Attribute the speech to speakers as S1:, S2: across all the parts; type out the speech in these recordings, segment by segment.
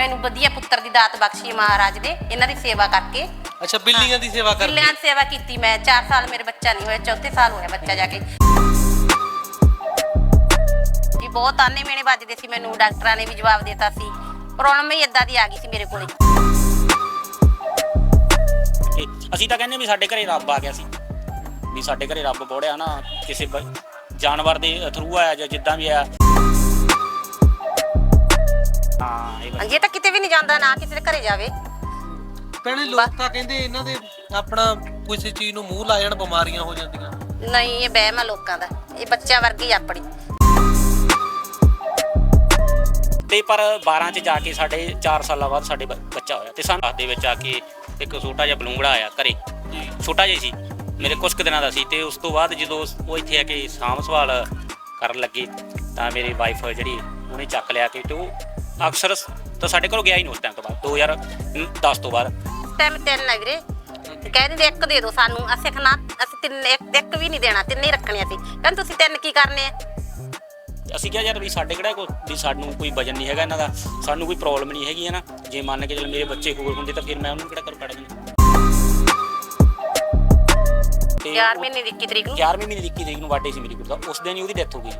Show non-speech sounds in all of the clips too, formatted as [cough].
S1: ਮੈਨੂੰ ਵਧੀਆ ਪੁੱਤਰ ਦੀ ਦਾਤ ਬਖਸ਼ੀ ਮਹਾਰਾਜ ਨੇ ਇਹਨਾਂ ਦੀ ਸੇਵਾ ਕਰਕੇ।
S2: ਅੱਛਾ ਬਿੱਲੀਆਂ ਦੀ ਸੇਵਾ ਕਰਕੇ?
S1: ਬਿੱਲਿਆਂ ਦੀ ਸੇਵਾ ਕੀਤੀ ਮੈਂ 4 ਸਾਲ ਮੇਰੇ ਬੱਚਾ ਨਹੀਂ ਹੋਇਆ ਚੌਥੇ ਸਾਲ ਹੋਇਆ ਬੱਚਾ ਜਾ ਕੇ। ਜੀ ਬਹੁਤ ਤਾਨੇ ਮੇਣੇ ਵੱਜਦੇ ਸੀ ਮੈਨੂੰ ਡਾਕਟਰਾਂ ਨੇ ਵੀ ਜਵਾਬ ਦਿੱਤਾ ਸੀ। ਪ੍ਰੋਬਲਮ ਹੀ ਇਦਾਂ ਦੀ ਆ ਗਈ ਸੀ ਮੇਰੇ ਕੋਲੇ।
S3: ਅਸੀਂ ਤਾਂ ਕਹਿੰਦੇ ਵੀ ਸਾਡੇ ਘਰੇ ਰੱਬ ਆ ਗਿਆ ਸੀ। ਵੀ ਸਾਡੇ ਘਰੇ ਰੱਬ ਬੋੜਿਆ ਨਾ ਕਿਸੇ ਜਾਨਵਰ ਦੇ ਥਰੂ ਆਇਆ ਜਾਂ ਜਿੱਦਾਂ ਵੀ ਆਇਆ। ਹਾਂ
S1: ਹਾਂਜੀ ਇਹ ਤਾਂ ਕਿਤੇ ਵੀ ਨਹੀਂ ਜਾਂਦਾ ਨਾ ਕਿਸੇ ਦੇ ਘਰੇ ਜਾਵੇ।
S2: ਭੈਣੇ ਲੋਕ ਤਾਂ ਕਹਿੰਦੇ ਇਹਨਾਂ ਦੇ ਆਪਣਾ ਕਿਸੇ ਚੀਜ਼ ਨੂੰ ਮੂੰਹ ਲਾ ਜਾਣ ਬਿਮਾਰੀਆਂ ਹੋ ਜਾਂਦੀਆਂ।
S1: ਨਹੀਂ ਇਹ ਵਹਿਮ ਆ ਲੋਕਾਂ ਦਾ। ਇਹ ਬੱਚਿਆਂ ਵਰਗੀ ਆ ਆਪਣੀ।
S3: ਤੇ ਪਰ 12 ਚ ਜਾ ਕੇ ਸਾਡੇ 4 ਸਾਲਾਂ ਬਾਅਦ ਸਾਡੇ ਬ- ਬੱਚਾ ਹੋਇਆ। ਤੇ ਸਾਨੂੰ ਦੇ ਵਿੱਚ ਆ ਕੇ ਇੱਕ ਛੋਟਾ ਜਿਹਾ ਬਲੂੰਗੜਾ ਆਇਆ ਘਰੇ। ਛੋਟਾ ਜਿਹਾ ਹੀ ਸੀ। ਮੇਰੇ ਕੁਝ ਕੁ ਦਿਨਾਂ ਦਾ ਸੀ। ਤੇ ਉਸ ਤੋਂ ਬਾਅਦ ਜਦੋਂ ਉਹ ਇੱਥੇ ਆ ਕੇ ਸਾਂਭ ਸੰਭਾਲ ਕਰਨ ਲੱਗੇ ਤਾਂ ਮੇਰੀ ਵਾਈਫ ਜਿਹੜੀ ਉਹਨੇ ਚੱਕ ਲਿਆ ਕੇ ਤੇ ਅਕਸਰ ਤਾਂ ਸਾਡੇ ਕੋਲ ਗਿਆ ਹੀ ਨਹੀਂ ਉਸ ਟਾਈਮ ਤੋਂ ਬਾਅਦ 2010 ਤੋਂ ਬਾਅਦ।
S1: ਟਾਈਮ ਤਿੰਨ ਆ ਵੀਰੇ ਕਹਿ ਦਿੰਦੇ ਇੱਕ ਦੇ ਦਿਓ ਸਾਨੂੰ ਅਸੀਂ ਖਣਾ ਅਸੀਂ ਤਿੰਨ ਇੱਕ ਇੱਕ ਵੀ ਨਹੀਂ ਦੇਣਾ ਤਿੰਨੇ ਹੀ ਰੱਖਣੇ ਅਸੀਂ। ਕਹਿੰਦੇ ਤੁਸੀਂ ਤਿੰਨ ਕੀ ਕਰਨੇ ਆ?
S3: ਅਸੀਂ ਕਿਹਾ ਯਾਰ ਵੀ ਸਾਡੇ ਕਿਹੜਾ ਕੋਈ ਵੀ ਸਾਨੂੰ ਕੋਈ ਵਜਨ ਨਹੀਂ ਹੈਗਾ ਇਹਨਾਂ ਦਾ ਸਾਨੂੰ ਕੋਈ ਪ੍ਰੋਬਲਮ ਨਹੀਂ ਹੈਗੀ ਹੈ ਨਾ। ਜੇ ਮੰਨ ਕੇ ਚੱਲ ਮੇਰੇ ਬੱਚੇ ਹੋਰ ਹੁੰਦੇ ਤਾਂ ਫਿਰ ਮੈਂ ਉਹਨੂੰ ਕਿਹੜਾ ਕਰ ਪੜ ਦਿੰਦਾ ਤੇ
S1: 4
S3: ਉਹ-
S1: ਮਹੀਨੇ ਦੀ 21 ਤਰੀਕ ਨੂੰ।
S3: 11ਵੀਂ ਮਹੀਨੇ ਦੀ 21 ਤਰੀਕ ਨੂੰ ਬਰਥਡੇ ਸੀ ਮੇਰੀ ਕੁੜੀ ਦਾ ਉਸ ਦਿਨ ਹੀ ਉਹਦੀ ਡੈਥ ਹੋ ਗਈ।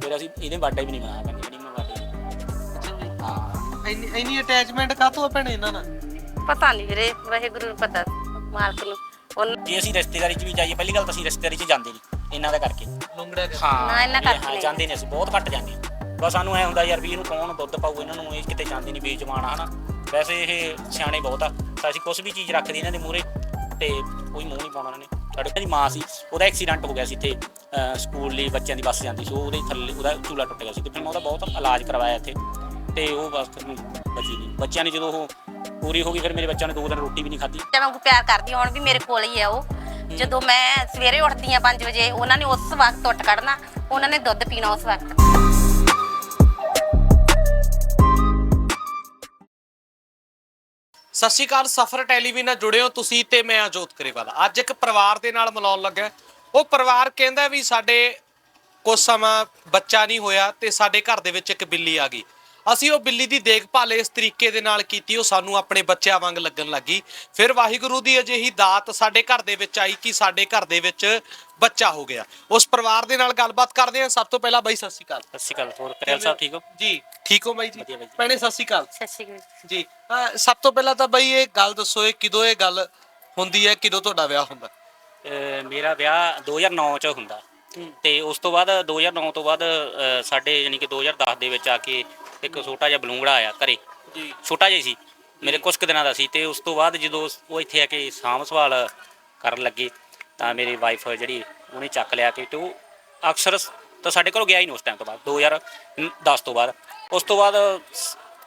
S3: ਫਿਰ ਅਸੀਂ ਇਹਦੇ ਬਰਥਡੇ ਵੀ ਨਹੀਂ ਮਨਾਇਆ ਹਾਂ।
S2: ਇੰਨੀ ਇੰਨੀ ਅਟੈਚਮੈਂਟ ਕਾਹਤੋਂ ਆ ਭੈਣੇ ਇਹਨਾਂ ਨਾਲ?
S1: ਪਤਾ ਨਹੀਂ ਵੀਰੇ ਵਾਹਿਗੁਰੂ ਨੂੰ ਪਤਾ ਮਾਲਕ ਨੂੰ। ਉਹ
S3: ਜੇ ਅਸੀਂ ਰਿਸ਼ਤੇਦਾਰੀ 'ਚ ਵੀ ਜਾਈਏ ਪਹਿਲੀ ਗੱਲ ਤਾਂ ਅਸੀਂ ਰਿਸ਼ਤੇਦਾਰੀ 'ਚ ਜਾਂਦੇ ਨਹੀਂ ਇਹਨਾਂ ਦਾ ਕਰਕੇ।
S2: ਲੰਗੜਾ ਕਰ
S1: ਨਾ, ਇਹਨਾਂ
S3: ਵੀ
S1: ਕਰਕੇ
S3: ਹਾਂ
S1: ਨਹੀਂ।
S3: ਜਾਂਦੇ ਨਹੀਂ ਅਸੀਂ ਬਹੁਤ ਘੱਟ ਜਾਂਦੇ ਹਾਂ। ਬਸ ਸਾਨੂੰ ਐ ਹੁੰਦਾ ਯਾਰ ਵੀ ਇਹਨੂੰ ਕੌਣ ਦੁੱਧ ਪਾਊ ਇਹਨਾਂ ਨੂੰ ਇਹ ਕਿਤੇ ਜਾਂਦੇ ਨਹੀਂ ਬੇਜਮਾਨ ਹਨਾ। ਵੈਸੇ ਇਹ ਸਿਆਣੇ ਬਹੁਤ ਆ ਤਾਂ ਅਸੀਂ ਕੁਝ ਵੀ ਚੀਜ਼ ਰੱਖਦੇ ਇਹਨਾਂ ਦੇ ਮੂਹਰੇ ਤੇ ਕੋਈ ਮੂੰਹ ਨਹੀਂ ਪਾਉਣਾ ਇਹਨਾਂ ਨੇ। ਸਾਡੇ ਘਰ ਦੀ ਮਾਂ ਸੀ ਉਹਦਾ ਐਕਸੀਡੈਂਟ ਹੋ ਗਿਆ ਸੀ ਇੱਥੇ ਅਹ ਸਕੂਲ ਲਈ ਬੱਚਿਆਂ ਦੀ ਬੱਸ ਜਾਂਦੀ ਸੀ ਉਹ ਉਹਦੇ ਥੱਲੇ ਉਹਦਾ ਚੂਲਾ ਟੁੱਟ ਗਿਆ ਸੀ ਤੇ ਫਿਰ ਮੈਂ ਉਹਦਾ ਬਹੁਤ ਇਲਾਜ ਕਰਵਾਇਆ ਇੱਥੇ। ਤੇ ਉਹ ਬਸ ਫਿਰ ਬਚੀ ਨਹੀਂ। ਬੱਚਿਆਂ ਨੇ ਜਦੋਂ ਉਹ ਪੂਰੀ ਹੋ ਗਈ ਫਿਰ ਮੇਰੇ ਬੱਚਿਆਂ ਨੇ ਦੋ ਦਿਨ ਰੋਟੀ ਵੀ ਨਹੀਂ ਖਾਧੀ।
S1: ਬੱਚਾ ਵਾਂਗੂ ਪਿਆਰ ਕਰਦੀ ਹੁਣ ਵੀ ਮੇਰੇ ਕੋਲ ਹੀ ਹੈ ਉਹ। ਜਦੋਂ ਮੈਂ ਸਵੇਰੇ ਉੱਠਦੀ ਆ 5 ਵਜੇ ਉਹਨਾਂ ਨੇ ਉਸ ਵਕਤ ਉੱਠ ਕੱਢਣਾ ਉਹਨਾਂ ਨੇ ਦੁੱਧ ਪੀਣਾ ਉਸ ਵਕਤ।
S2: ਸਤਿ ਸ਼੍ਰੀ ਅਕਾਲ ਸਫਰ ਟੈਲੀਵਿਜ਼ਨ ਨਾਲ ਜੁੜੇ ਹੋ ਤੁਸੀਂ ਤੇ ਮੈਂ ਅਜੋਤ ਕਰੇਵਾਲਾ। ਅੱਜ ਇੱਕ ਪਰਿਵਾਰ ਦੇ ਨਾਲ ਮਿਲਾਉਣ ਲੱਗਾ ਉਹ ਪਰਿਵਾਰ ਕਹਿੰਦਾ ਵੀ ਸਾਡੇ ਕੁਝ ਸਮਾਂ ਬੱਚਾ ਨਹੀਂ ਹੋਇਆ ਤੇ ਸਾਡੇ ਘਰ ਦੇ ਵਿੱਚ ਇੱਕ ਬਿੱਲੀ ਆ ਗਈ। ਅਸੀਂ ਉਹ ਬਿੱਲੀ ਦੀ ਦੇਖਭਾਲ ਇਸ ਤਰੀਕੇ ਦੇ ਨਾਲ ਕੀਤੀ ਉਹ ਸਾਨੂੰ ਆਪਣੇ ਬੱਚਿਆਂ ਵਾਂਗ ਲੱਗਣ ਲੱਗੀ। ਫਿਰ ਵਾਹਿਗੁਰੂ ਦੀ ਅਜਿਹੀ ਦਾਤ ਸਾਡੇ ਘਰ ਦੇ ਵਿੱਚ ਆਈ ਕਿ ਸਾਡੇ ਘਰ ਦੇ ਵਿੱਚ ਬੱਚਾ ਹੋ ਗਿਆ। ਉਸ ਪਰਿਵਾਰ ਦੇ ਨਾਲ ਗੱਲਬਾਤ ਕਰਦੇ ਹਾਂ। ਸਭ ਤੋਂ ਪਹਿਲਾਂ ਬਾਈ ਸਤਿ ਸ਼੍ਰੀ ਅਕਾਲ।
S3: ਸਤਿ ਸ਼੍ਰੀ ਅਕਾਲ ਹੋਰ ਕਰਿਆਲ ਸਾਹਿਬ ਠੀਕ ਹੋ?
S2: ਜੀ ਠੀਕ ਹੋ ਬਾਈ ਜੀ। ਭੈਣੇ ਸਤਿ ਸ਼੍ਰੀ ਅਕਾਲ।
S1: ਸਤਿ ਸ਼੍ਰੀ ਅਕਾਲ।
S2: ਜੀ ਸਭ ਤੋਂ ਪਹਿਲਾਂ ਤਾਂ ਬਈ ਇਹ ਗੱਲ ਦੱਸੋ ਇਹ ਕਿਦੋਂ ਇਹ ਗੱਲ ਹੁੰਦੀ ਹੈ ਕਿਦੋਂ ਤੁਹਾਡਾ ਵਿਆਹ ਹੁੰਦਾ?
S3: ਮੇਰਾ ਵਿਆਹ 2009 ਚ ਹੁੰਦਾ। ਤੇ ਉਸ ਤੋਂ ਬਾਅਦ 2009 ਤੋਂ ਬਾਅਦ ਸਾਡੇ ਯਾਨੀ ਕਿ 2010 ਦੇ ਵਿੱਚ ਆ ਕੇ ਇੱਕ ਛੋਟਾ ਜਿਹਾ ਬਲੂੰਗੜਾ ਆਇਆ ਘਰੇ।
S2: ਜੀ।
S3: ਛੋਟਾ ਜਿਹਾ ਸੀ। ਮੇਰੇ ਕੁਝ ਕੁ ਦਿਨਾਂ ਦਾ ਸੀ ਤੇ ਉਸ ਤੋਂ ਬਾਅਦ ਜਦੋਂ ਉਹ ਇੱਥੇ ਆ ਕੇ ਸਾਂਭ ਸੰਭਾਲ ਕਰਨ ਲੱਗੇ ਤਾਂ ਮੇਰੀ ਵਾਈਫ ਜਿਹੜੀ ਉਹਨੇ ਚੱਕ ਲਿਆ ਕੇ ਤੇ ਅਕਸਰ ਤਾਂ ਸਾਡੇ ਕੋਲ ਗਿਆ ਹੀ ਨਹੀਂ ਉਸ ਟਾਈਮ ਤੋਂ ਬਾਅਦ 2010 ਤੋਂ ਬਾਅਦ। ਉਸ ਤੋਂ ਬਾਅਦ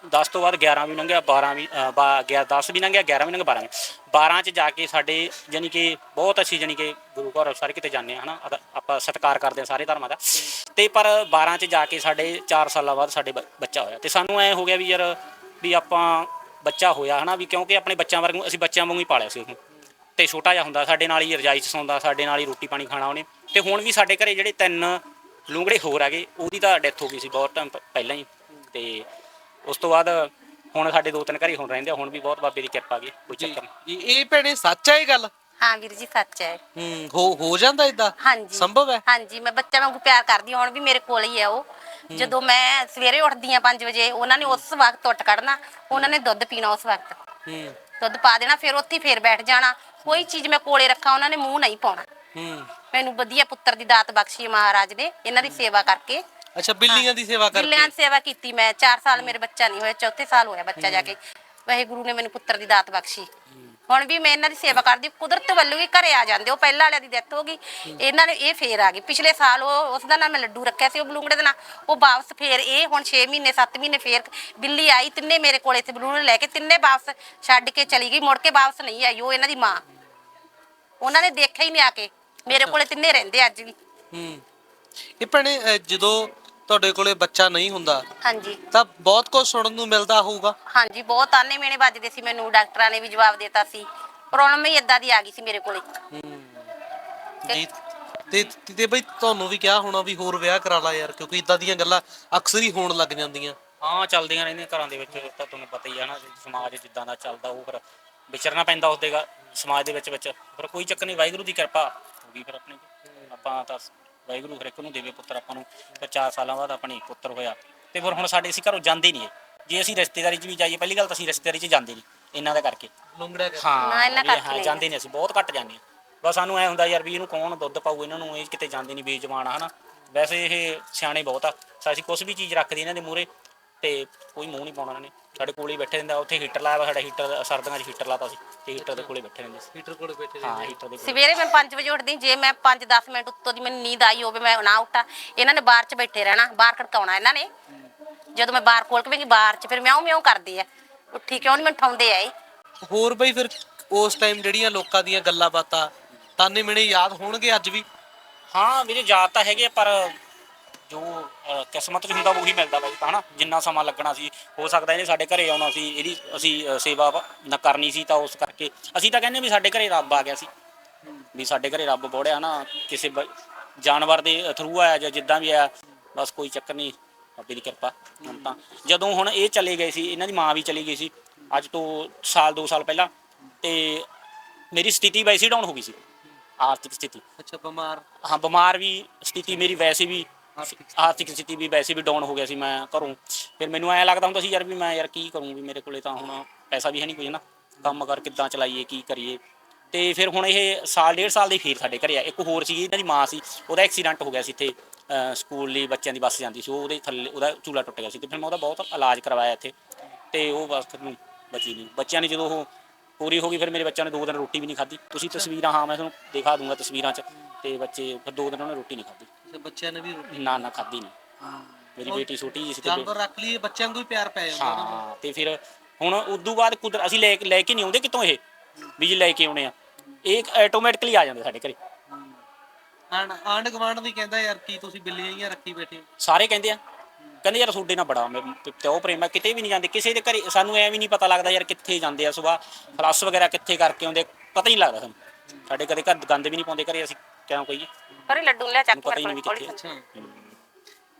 S3: 10 ਤੋਂ ਬਾਅਦ 11 ਵੀ ਲੰਘਿਆ 12 ਵੀ ਅ, ਬਾ- ਗਿਆ 10 ਵੀ ਲੰਘਿਆ 11 ਵੀ ਲੰਘਿਆ 12 ਵੀ 12 ਚ ਜਾ ਕੇ ਸਾਡੇ ਯਾਨੀ ਕਿ ਬਹੁਤ ਅਸੀਂ ਯਾਨੀ ਕਿ ਗੁਰੂ ਘਰ ਸਾਰੇ ਕਿਤੇ ਜਾਂਦੇ ਆ ਹਨਾ? ਅਦਾ- ਆਪਾਂ ਸਤਿਕਾਰ ਕਰਦੇ ਆ ਸਾਰੇ ਧਰਮਾਂ ਦਾ। ਤੇ ਪਰ 12 ਚ ਜਾ ਕੇ ਸਾਡੇ 4 ਸਾਲਾਂ ਬਾਅਦ ਸਾਡੇ ਬ- ਬੱਚਾ ਹੋਇਆ। ਤੇ ਸਾਨੂੰ ਐ ਹੋ ਗਿਆ ਵੀ ਯਾਰ ਵੀ ਆਪਾਂ ਬੱਚਾ ਹੋਇਆ ਹਨਾ? ਵੀ ਕਿਉਂਕਿ ਆਪਣੇ ਬੱਚਿਆਂ ਵਰਗੂ ਅਸੀਂ ਬੱਚਿਆਂ ਵਾਂਗੂ ਹੀ ਪਾਲਿਆ ਸੀ ਉਹਨੂੰ। ਤੇ ਛੋਟਾ ਜਿਹਾ ਹੁੰਦਾ ਸਾਡੇ ਨਾਲ ਹੀ ਰਜਾਈ 'ਚ ਸੌਂਦਾ ਸਾਡੇ ਨਾਲ ਹੀ ਰੋਟੀ ਪਾਣੀ ਖਾਣਾ ਉਹਨੇ। ਤੇ ਹੁਣ ਵੀ ਸਾਡੇ ਘਰੇ ਜਿਹੜੇ ਤਿੰਨ ਲੂੰਗੜੇ ਹੋਰ ਆਗੇ ਉਹਦੀ ਤਾਂ ਡੈਥ ਹੋ ਗਈ ਸੀ ਬਹੁਤ ਟਾਈਮ ਪਹਿਲਾਂ ਹੀ। ਤੇ ਉਸ ਤੋਂ ਬਾਅਦ ਹੁਣ ਸਾਡੇ ਦੋ ਤਿੰਨ ਘਰੇ ਹੁਣ ਰਹਿੰਦੇ ਆ ਹੁਣ ਵੀ ਬਹੁਤ ਬਾਬੇ ਦੀ ਕਿਰਪਾ ਗਈ ਕੋਈ
S2: ਜੀ
S3: ਚੱਕਰ ਨਹੀਂ।
S2: ਜੀ, ਇਹ ਭੈਣੇ ਸੱਚ ਹੈ ਇਹ ਗੱਲ?
S1: ਹਾਂ ਵੀਰ ਜੀ ਸੱਚ ਹੈ
S2: ਹੂੰ ਹੋ ਹੋ ਜਾਂਦਾ ਇਦਾਂ
S1: ਹਾਂਜੀ।
S2: ਸੰਭਵ ਹੈ?
S1: ਹਾਂਜੀ ਮੈਂ ਬੱਚਾ ਵਾਂਗੂ ਪਿਆਰ ਕਰਦੀ ਹੁਣ ਵੀ ਮੇਰੇ ਕੋਲ ਹੀ ਹੈ ਉਹ। ਜਦੋਂ ਮੈਂ ਸਵੇਰੇ ਉੱਠਦੀ ਆ 5 ਵਜੇ ਉਹਨਾਂ ਨੇ ਉਸ ਵਕਤ ਉੱਠ ਕੱਢਣਾ ਉਹਨਾਂ ਨੇ ਦੁੱਧ ਪੀਣਾ ਉਸ ਵਕਤ।
S2: ਹੂੰ।
S1: ਦੁੱਧ ਪਾ ਦੇਣਾ ਫਿਰ ਉੱਥੇ ਹੀ ਫੇਰ ਬੈਠ ਜਾਣਾ। ਕੋਈ ਚੀਜ਼ ਮੈਂ ਕੋਲੇ ਰੱਖਾਂ ਉਹਨਾਂ ਨੇ ਮੂੰਹ ਨਹੀਂ ਪਾਉਣਾ।
S2: ਹੂੰ।
S1: ਮੈਨੂੰ ਵਧੀਆ ਪੁੱਤਰ ਦੀ ਦਾਤ ਬਖਸ਼ੀ ਮਹਾਰਾਜ ਨੇ ਇਹਨਾਂ ਦੀ ਸੇਵਾ ਕਰਕੇ।
S2: ਅੱਛਾ ਬਿੱਲੀਆਂ ਦੀ ਸੇਵਾ
S1: ਬਿੱਲਿਆਂ
S2: ਕਰਕੇ
S1: ਦੀ ਸੇਵਾ ਕੀਤੀ ਮੈਂ। 4 ਸਾਲ ਮੇਰੇ ਬੱਚਾ ਨਹੀਂ ਹੋਇਆ ਚੌਥੇ ਸਾਲ ਹੋਇਆ ਬੱਚਾ ਜਾ ਕੇ। ਵਾਹਿਗੁਰੂ ਨੇ ਮੈਨੂੰ ਪੁੱਤਰ ਦੀ ਦਾਤ ਬਖਸ਼ੀ। ਹੁਣ ਵੀ ਮੈਂ ਇਹਨਾਂ ਦੀ ਸੇਵਾ ਕਰਦੀ ਕੁਦਰਤ ਵੱਲੋਂ ਹੀ ਘਰੇ ਆ ਜਾਂਦੇ। ਉਹ ਪਹਿਲਾਂ ਵਾਲਿਆਂ ਦੀ ਡੈਥ ਹੋ ਗਈ। ਇਹਨਾਂ ਨੇ ਇਹ ਫੇਰ ਆ ਗਏ। ਪਿਛਲੇ ਸਾਲ ਉਹ ਉਸ ਦਾ ਨਾਮ ਮੈਂ ਲੱਡੂ ਰੱਖਿਆ ਸੀ ਉਹ ਬਲੂੰਗੜੇ ਦਾ ਨਾਂ। ਉਹ ਵਾਪਸ ਫੇਰ ਇਹ ਹੁਣ 6 ਮਹੀਨੇ 7 ਮਹੀਨੇ ਫੇਰ ਬਿੱਲੀ ਆਈ ਤਿੰਨੇ ਮੇਰੇ ਕੋਲ ਇੱਥੇ ਬਲੂੰਗੜੇ ਲੈ ਕੇ ਤਿੰਨੇ ਵਾਪਸ ਛੱਡ ਕੇ ਚਲੀ ਗਈ। ਮੁੜ ਕੇ ਵਾਪਸ ਨਹੀਂ ਆਈ ਉਹ ਇਹਨਾਂ ਦੀ ਮਾਂ। ਉਹਨਾਂ ਨੇ ਦੇਖਿਆ ਹੀ ਨਹੀਂ ਆ ਕੇ। ਮੇਰੇ ਕੋਲੇ ਤਿੰਨੇ ਰਹਿੰਦੇ ਅੱਜ ਵੀ।
S2: ਹੂੰ। ਇਹ ਭੈਣੇ ਜਦੋਂ ਤੁਹਾਡੇ ਕੋਲੇ ਬੱਚਾ ਨਹੀਂ ਹੁੰਦਾ
S1: ਹਾਂਜੀ।
S2: ਤਾਂ ਬਹੁਤ ਕੁਝ ਸੁਣਨ ਨੂੰ ਮਿਲਦਾ ਹੋਊਗਾ।
S1: ਹਾਂਜੀ ਬਹੁਤ ਤਾਨੇ ਮੇਣੇ ਵੱਜਦੇ ਸੀ ਮੈਨੂੰ ਡਾਕਟਰਾਂ ਨੇ ਵੀ ਜਵਾਬ ਦਿੱਤਾ ਸੀ। ਪ੍ਰੋਬਲਮ ਹੀ ਇਦਾਂ ਦੀ ਆ ਗਈ ਸੀ ਮੇਰੇ ਕੋਲੇ।
S2: ਜੀ ਤੇ ਤੇ ਬਈ ਤੁਹਾਨੂੰ ਵੀ ਕਿਹਾ ਹੋਣਾ ਵੀ ਹੋਰ ਵਿਆਹ ਕਰਾ ਲਾ ਯਾਰ ਕਿਉਂਕਿ ਇਦਾਂ ਦੀਆਂ ਗੱਲਾਂ ਅਕਸਰ ਹੀ ਹੋਣ ਲੱਗ ਜਾਂਦੀਆਂ।
S3: ਹਾਂ ਚੱਲਦੀਆਂ ਰਹਿੰਦੀਆਂ ਘਰਾਂ ਦੇ ਵਿੱਚ ਤਾਂ ਤੁਹਾਨੂੰ ਪਤਾ ਹੀ ਆ ਨਾ ਸਮਾਜ ਜਿੱਦਾਂ ਦਾ ਚੱਲਦਾ ਉਹ ਫਿਰ ਵਿਚਰਨਾ ਪੈਂਦਾ ਉਸਦੇਗਾ ਸਮਾਜ ਦੇ ਵਿੱਚ ਵਿੱਚ। ਪਰ ਕੋਈ ਚੱਕਰ ਨਹੀਂ ਵਾਹਿਗੁਰੂ ਦੀ ਕਿਰਪਾ ਹੋ ਗਈ ਫਿਰ ਆਪਣੇ। ਆਪਾਂ ਤਾਂ ਵਾਹਿਗੁਰੂ ਹਰ ਇੱਕ ਨੂੰ ਦੇਵੇ ਪੁੱਤਰ ਆਪਾਂ ਨੂੰ। ਫਿਰ 4 ਸਾਲਾਂ ਬਾਅਦ ਆਪਣੀ ਪੁੱਤਰ ਹੋਇਆ। ਤੇ ਫਿਰ ਹੁਣ ਸਾਡੇ ਅਸੀਂ ਘਰੋਂ ਜਾਂਦੇ ਨਹੀਂ ਜੇ ਅਸੀਂ ਰਿਸ਼ਤੇਦਾਰੀ 'ਚ ਵੀ ਜਾਈਏ ਪਹਿਲੀ ਗੱਲ ਤਾਂ ਅਸੀਂ ਰਿਸ਼ਤੇਦਾਰੀ 'ਚ ਜਾਂਦੇ ਨਹੀਂ ਇਹਨਾਂ ਦਾ ਕਰਕੇ।
S2: ਲੰਗੜਾ ਕਰ
S3: ਹਾਂ
S1: ਨਾ, ਇਹਨਾਂ
S3: ਵੀ
S1: ਕਰਕੇ
S3: ਹਾਂ
S1: ਨਹੀਂ।
S3: ਜਾਂਦੇ ਨਹੀਂ ਅਸੀਂ ਬਹੁਤ ਘੱਟ ਜਾਂਦੇ ਹਾਂ। ਬਸ ਸਾਨੂੰ ਐ ਹੁੰਦਾ ਯਾਰ ਵੀ ਇਹਨੂੰ ਕੌਣ ਦੁੱਧ ਪਾਊ ਇਹਨਾਂ ਨੂੰ ਇਹ ਕਿਤੇ ਜਾਂਦੇ ਨਹੀਂ ਬੇਜਮਾਨ ਆ ਹਨਾ। ਵੈਸੇ ਇਹ ਸਿਆਣੇ ਬਹੁਤ ਆ। ਸਾ ਅਸੀਂ ਕੁਝ ਵੀ ਚੀਜ਼ ਰੱਖਦੇ ਇਹਨਾਂ ਦੇ ਮੂਹਰੇ ਤੇ ਕੋਈ ਮੂੰਹ ਨਹੀਂ ਪਾਉਣਾ ਇਹਨਾਂ ਨੇ। ਸਾਡੇ ਕੋਲੇ ਹੀ ਬੈਠੇ ਰਹਿੰਦੇ ਉੱਥੇ ਹੀਟਰ ਲਾਇਆ ਵਾ ਸਾਡਾ ਹੀਟਰ ਸਰਦੀਆਂ 'ਚ ਹੀਟਰ ਲਾਤਾ ਸੀ ਤੇ ਹੀਟਰ ਦੇ ਕੋਲੇ ਬੈਠੇ ਰਹਿੰਦੇ ਸੀ।
S2: ਹੀਟਰ ਕੋਲ ਬੈਠੇ
S3: ਹਾਂ ਹੀਟਰ ਦੇ ਕੋਲੇ।
S1: ਸਵੇਰੇ ਮੈਂ 5 ਵਜੇ ਉੱਠਦੀ ਜੇ ਮੈਂ 5-10 ਮਿੰਟ ਉੱਤੋਂ ਦੀ ਮੈਨੂੰ ਨੀਂਦ ਆਈ ਹੋਵੇ ਮੈਂ ਨਾ ਉੱਠਾਂ ਇਹਨਾਂ ਨੇ ਬਾਹਰ 'ਚ ਬੈਠੇ ਰਹਿਣਾ ਬਾਹਰ ਖੜਕਾਉਣਾ ਇਹਨਾਂ ਨੇ। ਜਦੋਂ ਮੈਂ ਬਾਹਰ ਖੋਲ ਕੇ ਵੇਂਗੀ ਬਾਹਰ 'ਚ ਫਿਰ ਮਿਆਉ ਮਿਆਉ ਕਰਦੇ ਆ। ਉੱਠੀ ਕਿਉਂ ਨਹੀਂ ਮੈਨੂੰ ਠਾਉਂਦੇ ਆ ਇਹ
S2: ਹੋਰ ਬਈ ਫਿਰ ਉਸ ਟਾਈਮ ਜਿਹੜੀਆਂ ਲੋਕਾਂ ਦੀਆਂ ਗੱਲਾਂ ਬਾਤਾਂ ਤਾਨੇ ਮਿਹਣੇ ਯਾਦ ਹੋਣਗੇ ਅੱਜ ਵੀ?
S3: ਹਾਂ ਵੀਰੇ ਯਾਦ ਤਾਂ ਹੈਗੇ ਆ, ਪਰ ਜੋ ਕਿਸਮਤ 'ਚ ਹੁੰਦਾ ਉਹੀ ਮਿਲਦਾ ਬਾਈ ਤਾਂ ਹਨਾ? ਜਿੰਨਾ ਸਮਾਂ ਲੱਗਣਾ ਸੀ ਹੋ ਸਕਦਾ ਇਹਨੇ ਸਾਡੇ ਘਰੇ ਆਉਣਾ ਸੀ ਇਹਦੀ ਅਸੀਂ ਸੇਵਾ ਵਾ- ਨਾ ਕਰਨੀ ਸੀ ਤਾਂ ਉਸ ਕਰਕੇ। ਅਸੀਂ ਤਾਂ ਕਹਿੰਦੇ ਵੀ ਸਾਡੇ ਘਰੇ ਰੱਬ ਆ ਗਿਆ ਸੀ। ਵੀ ਸਾਡੇ ਘਰੇ ਰੱਬ ਬੋੜਿਆ ਨਾ ਕਿਸੇ ਬ- ਜਾਨਵਰ ਦੇ ਥਰੂ ਆਇਆ ਜਾਂ ਜਿੱਦਾਂ ਵੀ ਆਇਆ ਬਸ ਕੋਈ ਚੱਕਰ ਨਹੀਂ ਬਾਬੇ ਦੀ ਕਿਰਪਾ ਹੁਣ ਤਾਂ। ਜਦੋਂ ਹੁਣ ਇਹ ਚਲੇ ਗਏ ਸੀ ਇਹਨਾਂ ਦੀ ਮਾਂ ਵੀ ਚਲੀ ਗਈ ਸੀ ਅੱਜ ਤੋਂ ਸਾਲ 2 ਸਾਲ ਪਹਿਲਾਂ ਤੇ ਮੇਰੀ ਸਥਿਤੀ ਵੈਸੀ ਡਾਊਨ ਹੋ ਗਈ ਸੀ ਆਰਥਿਕ ਸਥਿਤੀ।
S2: ਅੱਛਾ ਬਿਮਾਰ।
S3: ਹਾਂ ਬਿਮਾਰ ਵੀ ਸਥਿਤੀ ਮੇਰੀ ਵੈਸੇ ਵੀ ਆਰਥਿਕ ਸਥਿਤੀ ਵੀ ਵੈਸੇ ਵੀ ਡਾਊਨ ਹੋ ਗਿਆ ਸੀ ਮੈਂ ਘਰੋਂ। ਫਿਰ ਮੈਨੂੰ ਐਂ ਲੱਗਦਾ ਹੁੰਦਾ ਸੀ ਯਾਰ ਵੀ ਮੈਂ ਯਾਰ ਕੀ ਕਰੂੰ ਵੀ ਮੇਰੇ ਕੋਲੇ ਤਾਂ ਹੁਣ ਪੈਸਾ ਵੀ ਹੈ ਨਹੀਂ ਕੋਈ ਨਾ ਕੰਮ ਕਰ ਕਿੱਦਾਂ ਚਲਾਈਏ, ਕੀ ਕਰੀਏ? ਤੇ ਫਿਰ ਹੁਣ ਇਹ ਸਾਲ, ਡੇਢ ਸਾਲ ਦੇ ਫੇਰ ਸਾਡੇ ਘਰੇ ਆ ਇੱਕ ਹੋਰ ਸੀ ਇਹਨਾਂ ਦੀ ਮਾਂ ਸੀ, ਉਹਦਾ ਐਕਸੀਡੈਂਟ ਹੋ ਗਿਆ ਸੀ ਇੱਥੇ ਸਕੂਲ ਲਈ ਬੱਚਿਆਂ ਦੀ ਬੱਸ ਜਾਂਦੀ ਸੀ ਉਹ ਉਹਦੇ ਥੱਲੇ, ਉਹਦਾ ਚੂਲਾ ਟੁੱਟ ਗਿਆ ਸੀ ਤੇ ਫਿਰ ਮੈਂ ਉਹਦਾ ਬਹੁਤ ਇਲਾਜ ਕਰਵਾਇਆ ਇੱਥੇ। ਤੇ ਉਹ ਬਸ ਫਿਰ ਨੂੰ ਬਚੀ ਨਹੀਂ। ਬੱਚਿਆਂ ਨੇ ਜਦੋਂ ਉਹ ਪੂਰੀ ਹੋ ਗਈ, ਫਿਰ ਮੇਰੇ ਬੱਚਿਆਂ ਨੇ ਦੋ ਦਿਨ ਰੋਟੀ ਵੀ ਨਹੀਂ ਖਾਧੀ। ਤੁਸੀਂ ਤਸਵੀਰਾਂ, ਹਾਂ, ਮੈਂ ਤੁਹਾਨੂੰ ਦਿਖਾ ਦੂੰਗਾ ਤਸਵੀਰਾਂ 'ਚ। ਤੇ ਬੱਚੇ, ਫਿਰ ਦੋ ਦਿਨ ਉਹਨੇ ਰੋਟੀ ਨਹੀਂ ਖਾਧੀ।
S2: ਅੱਛਾ ਬੱਚਿਆਂ ਨੇ ਵੀ ਰੋਟੀ
S3: ਨਾ ਨਾ ਖਾਧੀ ਨਹੀਂ। ਮੇਰੀ ਬੇਟੀ ਛੋਟੀ ਜਿਹੀ ਸੀ ਤੇ
S2: ਜਾਨਵਰ ਰੱਖ ਲਈਏ ਬੱਚਿਆਂ ਨੂੰ ਵੀ ਪਿਆਰ ਪੈ ਜਾਂਦਾ ਉਹਨਾਂ ਨੂੰ।
S3: ਹਾਂ ਤੇ ਫਿਰ ਹੁਣ ਉਦੋਂ ਬਾਅਦ ਕੁਦਰ ਅਸੀਂ ਲੈ ਕੇ ਲੈ ਕੇ ਨਹੀਂ ਆਉਂਦੇ ਕਿਤੋਂ ਇਹ ਵੀ ਜੀ ਲੈ ਕੇ ਆਉਣੇ ਆ। ਇਹ ਆਟੋਮੈਟਿਕਲੀ ਆ ਜਾਂਦੇ ਸਾਡੇ ਘਰੇ।
S2: ਆਂਡ ਆਂਡ ਗਵਾਂਡ ਵੀ ਕਹਿੰਦਾ ਯਾਰ ਕੀ ਤੁਸੀਂ ਬਿੱਲੀਆਂ ਹੀ ਰੱਖੀ ਬੈਠੇ ਹੋ?
S3: ਸਾਰੇ ਕਹਿੰਦੇ ਆ। ਕਹਿੰਦੇ ਯਾਰ ਤੁਹਾਡੇ ਨਾਲ ਬੜਾ ਮੈਂ ਪਿਓ ਪ੍ਰੇਮ ਆ ਕਿਤੇ ਵੀ ਨਹੀਂ ਜਾਂਦੇ। ਕਿਸੇ ਦੇ ਘਰੇ ਸਾਨੂੰ ਐ ਵੀ ਨਹੀਂ ਪਤਾ ਲੱਗਦਾ ਯਾਰ ਕਿੱਥੇ ਜਾਂਦੇ ਆ ਸਵੇਰ ਫਲੱਸ ਵਗੈਰਾ ਕਿੱਥੇ ਕਰਕੇ ਆਉਂਦੇ ਪਤਾ ਹੀ ਨਹੀਂ ਲੱਗਦਾ ਸਾਨੂੰ। ਸਾਡੇ ਕਦੇ ਘਰ ਗੰਦ ਵੀ ਨਹੀਂ ਪਾਉਂਦੇ ਘਰੇ ਅਸੀਂ ਕਿਉਂ ਕਹੀਏ
S1: ਇਹ ਲੱਡੂ ਲਿਆ ਚੱਕ
S3: ਪਤਾ ਹੀ ਨਹੀਂ ਵੀ
S2: ਅੱਛਾ।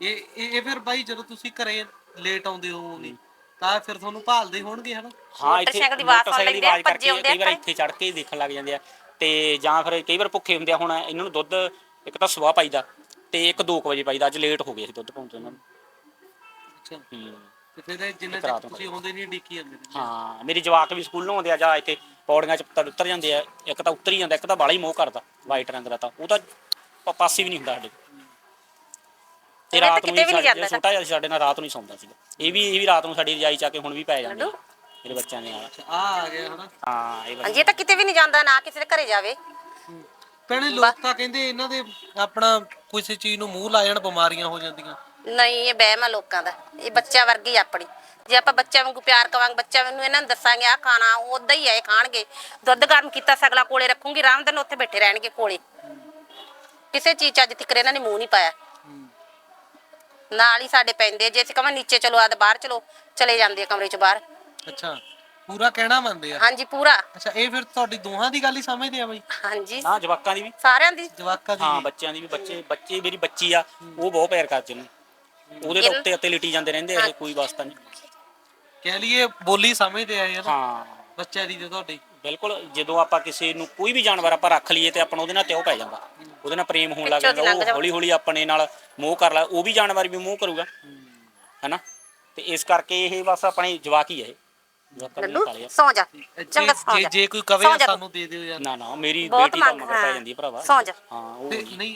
S2: ਇਹ ਇਹ ਇਹ ਫਿਰ ਬਾਈ ਜਦੋਂ ਤੁਸੀਂ ਘਰੇ ਲੇਟ ਆਉਂਦੇ ਹੋ ਨਹੀਂ ਤਾਂ ਫਿਰ ਤੁਹਾਨੂੰ ਭਾਲਦੇ ਹੋਣਗੇ ਹਨਾ?
S3: ਹਾਂ ਇੱਥੇ
S1: ਮੋਟਰਸਾਈਕਲ ਦੀ ਆਵਾਜ਼ ਸੁਣ
S3: ਮੋਟਰਸਾਈਕਲ ਦੀ
S1: ਲੈਂਦੇ ਆ,
S3: ਆਵਾਜ਼
S1: ਭੱਜੇ
S3: ਕਰਕੇ
S1: ਆਉਂਦੇ ਆ
S3: ਕਈ ਵਾਰ। ਇੱਥੇ ਚੜ ਕੇ ਦੇਖਣ ਲੱਗ ਜਾਂਦੇ ਆ ਤੇ ਜਾਂ ਫਿਰ ਕਈ ਵਾਰ ਭੁੱਖੇ ਹੁੰਦੇ ਆ ਹੁਣ ਇਹਨਾਂ ਨੂੰ ਦੁੱਧ ਇੱਕ ਤਾਂ ਸਵੇਰ ਪਾਈਦਾ ਤੇ ਇੱਕ 2 ਵਜੇ ਪਾਈਦਾ ਅੱਜ ਲੇਟ ਹੋ ਗਏ ਸੀ ਦੁੱਧ ਪਾਉਂਦੇ ਉਹਨਾਂ ਨੂੰ।
S2: ਅੱਛਾ।
S3: ਹੂੰ।
S2: ਤੇ ਫਿਰ ਇਹ ਜਿੰਨਾ ਚਿਰ ਤੁਸੀਂ ਆਉਂਦੇ ਨਹੀਂ ਡਿੱਕੀ ਜਾਂਦੇ ਨੇ।
S3: ਹਾਂ ਮੇਰੀ ਜਵਾਕ ਵੀ ਸਕੂਲੋਂ ਆਉਂਦੇ ਆ ਜਾਂ ਇੱਥੇ ਪੌੜੀਆਂ 'ਚ ਉੱਤਰ ਉੱਤਰ ਜਾਂਦੇ ਆ ਇੱਕ ਤਾਂ ਉੱਤਰ ਹੀ ਜਾਂਦਾ ਇੱਕ ਤਾਂ ਬਾਲਾ ਹੀ ਮੋਹ ਕਰਦਾ ਵਾਈਟ ਰੰਗ ਦਾ ਤਾਂ ਉਹ ਤਾਂ ਪ- ਪਾਸੇ ਵੀ ਨਹੀਂ ਹੁੰਦਾ ਸਾਡੇ ਤੇ ਰਾਤ ਨੂੰ
S1: ਕਿਤੇ ਵੀ ਨਹੀਂ ਜਾਂਦਾ
S3: ਸਾਡੇ- ਛੋਟਾ ਜਿਹਾ ਸੀ ਸਾਡੇ ਨਾਲ ਰਾਤ ਨੂੰ ਹੀ ਸੌਂਦਾ ਸੀਗਾ। ਇਹ ਵੀ ਇਹ ਵੀ ਰਾਤ ਨੂੰ ਸਾਡੀ ਰਜਾਈ ਚ ਆ ਕੇ ਹੁਣ ਵੀ ਪੈ ਜਾਂਦੇ ਆ ਮੇਰੇ ਬੱਚਿਆਂ ਦੇ ਨਾਲ।
S2: ਆ ਆ ਗਿਆ ਹਨਾ।
S3: ਹਾਂ ਇਹ
S1: ਹਾਂਜੀ ਇਹ ਤਾਂ ਕਿਤੇ ਵੀ ਨਹੀਂ ਜਾਂਦਾ ਨਾ ਕਿਸੇ ਦੇ ਘਰੇ ਜਾਵੇ।
S2: ਭੈਣੇ ਲੋਕ ਤਾਂ ਕਹਿੰਦੇ ਇਹਨਾਂ ਦੇ ਆਪਣਾ ਕਿਸੇ ਚੀਜ਼ ਨੂੰ ਮੂੰਹ ਲਾ ਜਾਣ ਬਿਮਾਰੀਆਂ ਹੋ ਜਾਂਦੀਆਂ।
S1: ਨਹੀਂ ਇਹ ਵਹਿਮ ਆ ਲੋਕਾਂ ਦਾ। ਇਹ ਬੱਚਾ ਵਰਗੀ ਆਪਣੀ। ਜੇ ਆਪਾਂ ਬੱਚਿਆਂ ਵਾਂਗੂ ਪਿਆਰ ਕਰਾਂਗੇ ਬੱਚਿਆਂ ਨੂੰ ਇਹਨਾਂ ਨੂੰ ਦੱਸਾਂਗੇ ਆ ਖਾਣਾ ਉਦਾਂ ਹੀ ਆ ਇਹ ਖਾਣਗੇ। ਦੁੱਧ ਗਰਮ ਕੀਤਾ ਸਗਲਾ ਕੋਲੇ ਰੱਖੂੰਗੀ ਆਰਾਮ ਨਾਲ ਉੱਥੇ ਬੈਠੇ ਰਹਿਣਗੇ ਕੋਲੇ। ਕਿਸੇ ਚੀਜ਼ 'ਚ ਅੱਜ ਤੱਕ ਇਹਨਾਂ ਨੇ ਮੂੰਹ ਨਹੀਂ ਪਾਇਆ। ਨਾਲ ਹੀ ਸਾਡੇ ਪੈਂਦੇ। ਜੇ ਅਸੀਂ ਕਹਾਂ ਨੀਚੇ ਚਲੋ ਆ ਤੇ ਬਾਹਰ ਚਲੋ ਚਲੇ ਜਾਂਦੇ ਆ ਕਮਰੇ 'ਚ ਬਾਹਰ।
S2: ਅੱਛਾ ਪੂਰਾ ਕਹਿਣਾ ਮੰਨਦੇ ਆ?
S1: ਹਾਂਜੀ ਪੂਰਾ।
S2: ਅੱਛਾ ਇਹ ਫਿਰ ਤੁਹਾਡੀ ਦੋਹਾਂ ਦੀ ਗੱਲ ਹੀ ਸਮਝਦੇ ਆ ਬਾਈ?
S1: ਹਾਂਜੀ।
S3: ਨਾ ਜਵਾਕਾਂ ਦੀ ਵੀ।
S1: ਸਾਰਿਆਂ ਦੀ।
S2: ਜਵਾਕਾਂ ਦੀ
S3: ਹਾਂ
S2: ਵੀ।
S3: ਬੱਚਿਆਂ ਦੀ ਵੀ ਬੱਚੇ ਬੱਚੇ ਮੇਰੀ ਬੱਚੀ ਆ ਉਹ ਬਹੁਤ ਪਿਆਰ ਕਰਦੀ ਉਹਨੂੰ। ਉਹਦੇ ਤਾਂ ਉੱਤੇ ਉੱਤੇ ਲਿਟੀ ਜਾਂਦੇ ਰਹਿੰਦੇ ਆ ਇਹ ਕੋਈ ਵਾਸਤਾ ਨਹੀਂ।
S2: ਕਹਿ ਲਈਏ ਬੋਲੀ ਸਮਝਦੇ ਆ ਨਾ
S3: ਹਾਂ
S2: ਬੱਚਿਆਂ ਦੀ ਤੇ ਤੁਹਾਡੀ
S3: ਬਿਲਕੁਲ ਜਦੋਂ ਆਪਾਂ ਕਿਸੇ ਨੂੰ ਕੋਈ ਵੀ ਜਾਨਵਰ ਆਪਾਂ ਰੱਖ ਲਈਏ ਤੇ ਆਪਣਾ ਉਹਦੇ ਨਾਲ ਤਿਉ ਪੈ ਜਾਂਦਾ ਉਹਦੇ ਨਾਲ ਪ੍ਰੇਮ ਹੋਣ ਲੱਗ
S1: ਦੀ
S3: ਜਾਂਦਾ ਉਹ। ਹੌਲੀ ਹੌਲੀ ਆਪਣੇ ਨਾਲ ਮੋਹ ਕਰ ਲਾ ਉਹ ਵੀ ਜਾਨਵਰ ਵੀ ਮੋਹ ਕਰੂਗਾ ਹੈਨਾ ਤੇ ਇਸ ਕਰਕੇ ਇਹ ਬਸ ਆਪਣੇ ਜਵਾਕ ਹੀ ਹੈ ਇਹ
S1: ਸੌ ਜਾ ਚੰਗਾ ਸੌ
S2: ਜੇ
S1: ਜਾ
S2: ਜੇ ਕੋਈ ਕਵੇ। ਸਾਨੂੰ ਦੇ ਦਿਓ ਯਾਰ
S3: ਨਾ ਨਾ ਮੇਰੀ ਬੇਟੀ ਤਾਂ
S1: ਮੰਗ
S3: ਮਗਰ ਪੈ
S1: ਹਾਂ।
S3: ਜਾਂਦੀ ਹੈ ਭਰਾਵਾ
S1: ਸੌਂ ਜਾ
S3: ਹਾਂ ਉਹ ਨਹੀਂ।